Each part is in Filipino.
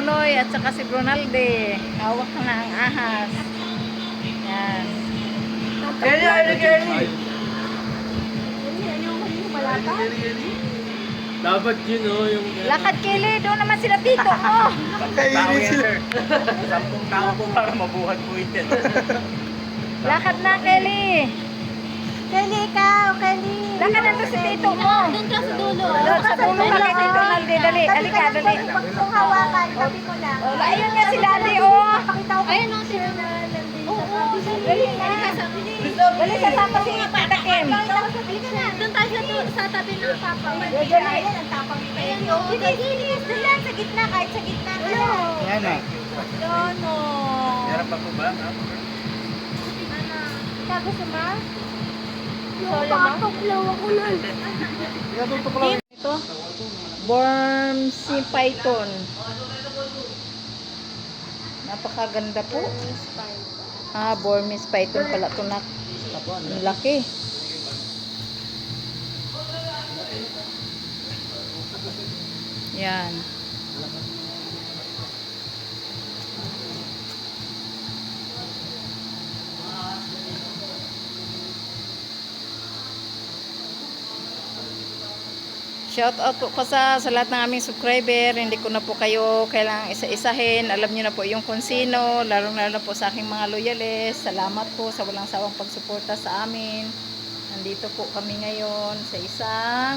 at saka si Brunalde. Hawak na ang ahas. Yan. Kelly, ano Kelly? Dapat yun, oh, yung... Lakad Kili, doon naman sila tito mo. Tao yan, sir. Sampung tao po para mabuhat po yan. Lakad na Kelly. Kelly, ikaw, Kelly. Lakad na doon si tito mo. Doon ka sa dulo. Doon sa dulo ka kay Naldi. Dali, halika, dali. Kung hawakan, tabi ko lang. Oh, ayun nga si Daddy, oh. Pakita ko. Ayun, no, sila na nandito sa kabila. Dali. Dali sa tapa si Tita Kim. Doon tayo sa, tabi ng papa. Dali. Ayan, ang tapang. Ayan, no. Sige, sige. Doon lang, sa gitna. Kahit sa gitna ka lang. Yan na. Doon, oh. Meron pa po ba? Sabi sa ma? Solo mo? Papaklaw ako lang. Ito. Worm si Python. Napakaganda po. Ah, Burmese Python pala ito na. Ang laki. Yan. Shout out po ko sa, sa lahat ng aming subscriber. Hindi ko na po kayo kailangang isa-isahin. Alam niyo na po yung kung sino. Lalo-lalo na po sa aking mga loyalist. Salamat po sa walang sawang pagsuporta sa amin. Nandito po kami ngayon sa isang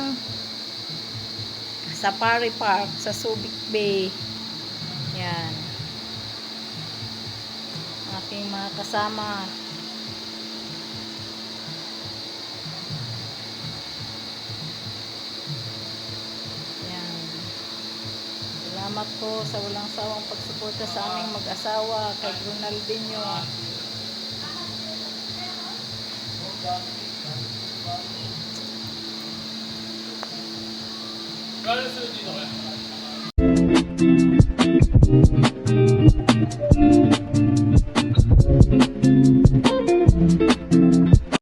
Safari Park sa Subic Bay. Yan. Aking mga kasama. Salamat po sa walang sawang pagsuporta sa aming mag-asawa kay sunod dito kaya?